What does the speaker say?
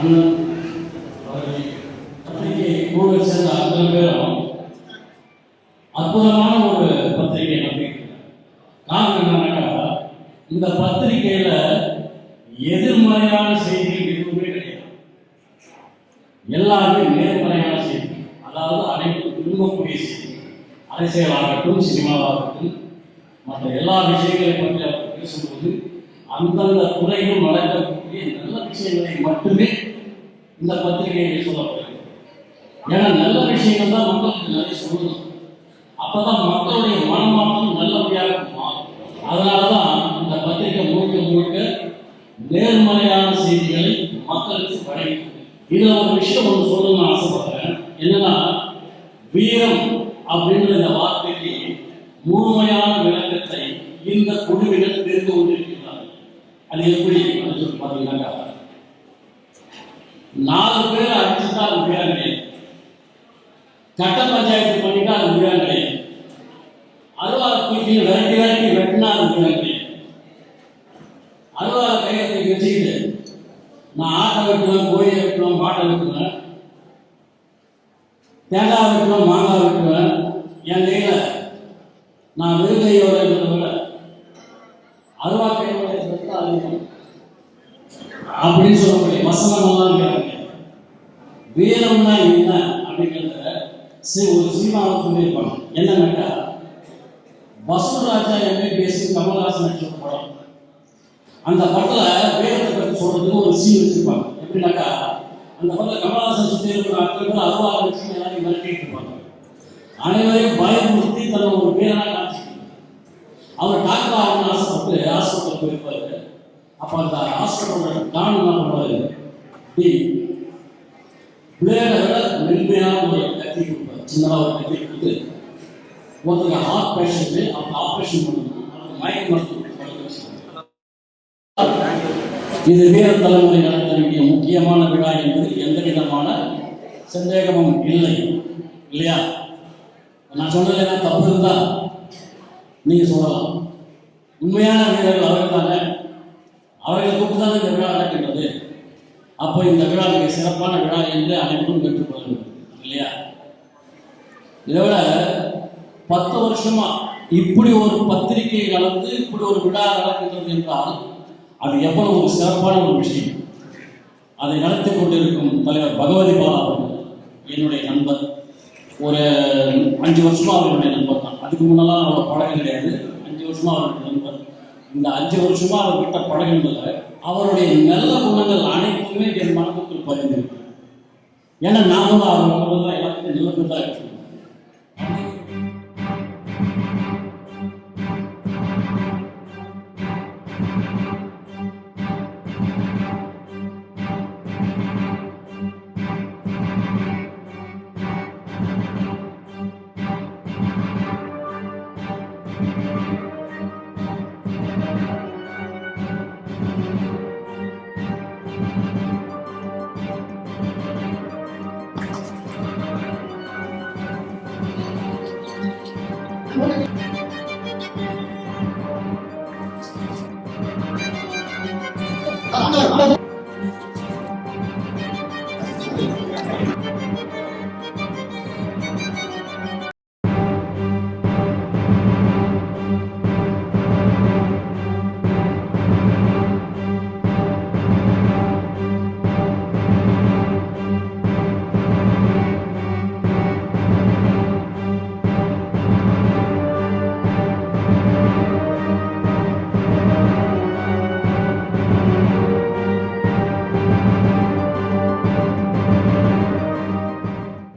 அண்ணன் அவர்கள் அன்னைக்கு அற்புதமான ஒரு பத்திரிகை நம்பிக்கை காரணம் என்னன்னாக்கா இந்த பத்திரிகையில எதிர்மறையான செய்தி எதுவுமே கிடையாது. எல்லாமே நேர்மறையான செய்தி. அதாவது அனைத்து திரும்பக்கூடிய செய்தி. அரசியலாகட்டும் சினிமாவாகட்டும் மற்ற எல்லா விஷயங்களையும் பற்றி அவர் பேசும்போது அந்தந்த துறையில் நடக்கக்கூடிய நல்ல விஷயங்களை மட்டுமே இந்த பத்திரிகையில் சொல்லப்படுகிறது ஏன்னா நல்ல விஷயங்கள் தான் மக்களுக்கு நிறைய சொல்லணும் அப்பதான் மக்களுடைய மனமாற்றம் நல்லபடியாக மாறும். அதனாலதான் இந்த பத்திரிகை முழுக்க முழுக்க நேர்மறையான செய்திகளை மக்களுக்கு வழங்கும் இதுல ஒரு விஷயம் ஒன்று சொல்லணும்னு ஆசைப்படுறேன். என்னன்னா வீரம் அப்படின்ற இந்த வார்த்தைக்கு முழுமையான விளக்கத்தை இந்த குழுவினர் தெரிந்து கொண்டிருக்கிறார்கள். அது எப்படி? அப்படின்னு சொல்லி பார்த்தீங்கன்னா நாலு பேர் அடிச்சுட்டா அது வீரம் கிடையாது. கட்ட பஞ்சாயத்து பண்ணிட்டா அது வீரம் கிடையாது. அருவாளை விரட்டி விரட்டி வெட்டினா அது வீரம் கிடையாது. அருவாளை கையை தூக்கி வச்சுக்கிட்டு நான் ஆட்டை வெட்டுவேன் கோழியை வெட்டுவேன் மாட்டை வெட்டுவேன் தேங்காய் வெட்டுவேன் மாங்காய் வெட்டுவேன் என் கையில் நான் விருதையோட விட அருவா கையோட இருக்கிறது அப்படின்னு வசனமெல்லாம் கேட்குறேன் வீரம்னா என்ன அப்படிங்கிறத சி ஒரு சினிமாவை சொல்லியிருப்பாங்க என்னன்னாக்கா வசூராஜா எம்பிபிஎஸ் கமல்ஹாசன் நடிச்ச படம். அந்த படத்துல வீரத்தை பற்றி சொல்றதுக்கு ஒரு சீன் வச்சிருப்பாங்க. எப்படின்னாக்கா அந்த படத்துல கமல்ஹாசன் சுற்றி இருக்கிற அத்தனை பேர் அருவா வச்சு எல்லாரும் மிரட்டிட்டு இருப்பாங்க. அனைவரையும் பயமுறுத்தி தன்னை ஒரு வீரனாக காமிச்சிருக்காங்க அவர் டாக்டர் ஆகணும்னு ஆசைப்பட்டு ஹாஸ்பிட்டல் போயிருப்பாரு. அப்ப அந்த ஹாஸ்பிட்டலோட டான் என்ன பண்ணுவாரு மென்மையான ஒரு கத்தி சின்னதாக ஒரு கத்தி கொடுத்து ஹார்ட் பேஷண்ட்டு அவங்க ஆப்ரேஷன் பண்ணணும் அவருக்கு மயக்க மருந்து இது வீர தலைமுறை நடத்த வேண்டிய முக்கியமான விழா என்பது எந்த விதமான சந்தேகமும் இல்லை இல்லையா? நான் சொன்னது என்ன தப்பு இருந்தா நீங்க சொல்லலாம். உண்மையான வீரர்கள் அவர்கள் தானே அவர்களை கூப்பிட்டு தான் இந்த விழா நடக்கின்றது. அப்போ இந்த விழா மிக சிறப்பான விழா என்று அனைவரும் பெற்றுக்கொள்ளணும் இல்லையா? இதை விட பத்து வருஷமா இப்படி ஒரு பத்திரிகை நடந்து இப்படி ஒரு விழா நடக்கின்றது என்றால் அது எவ்வளவு ஒரு சிறப்பான ஒரு விஷயம். அதை நடத்தி கொண்டிருக்கும் தலைவர் பகவதி பாலா அவர்கள் என்னுடைய நண்பர். ஒரு அஞ்சு வருஷமா அவருடைய நண்பர் தான் அதுக்கு முன்னெல்லாம் அவரோட பழகம் கிடையாது. அஞ்சு வருஷமா அவருடைய நண்பர். இந்த அஞ்சு வருஷமா அவர்கிட்ட பழகினதில் அவருடைய நல்ல குணங்கள் அனைத்துமே என் மனதுக்குள் பதிந்திருக்கு. ஏன்னா நானும் அவர் முதல்ல எல்லாத்துக்கும் நிலவுதான் இருக்கு thank you 아, 아, 아, 아.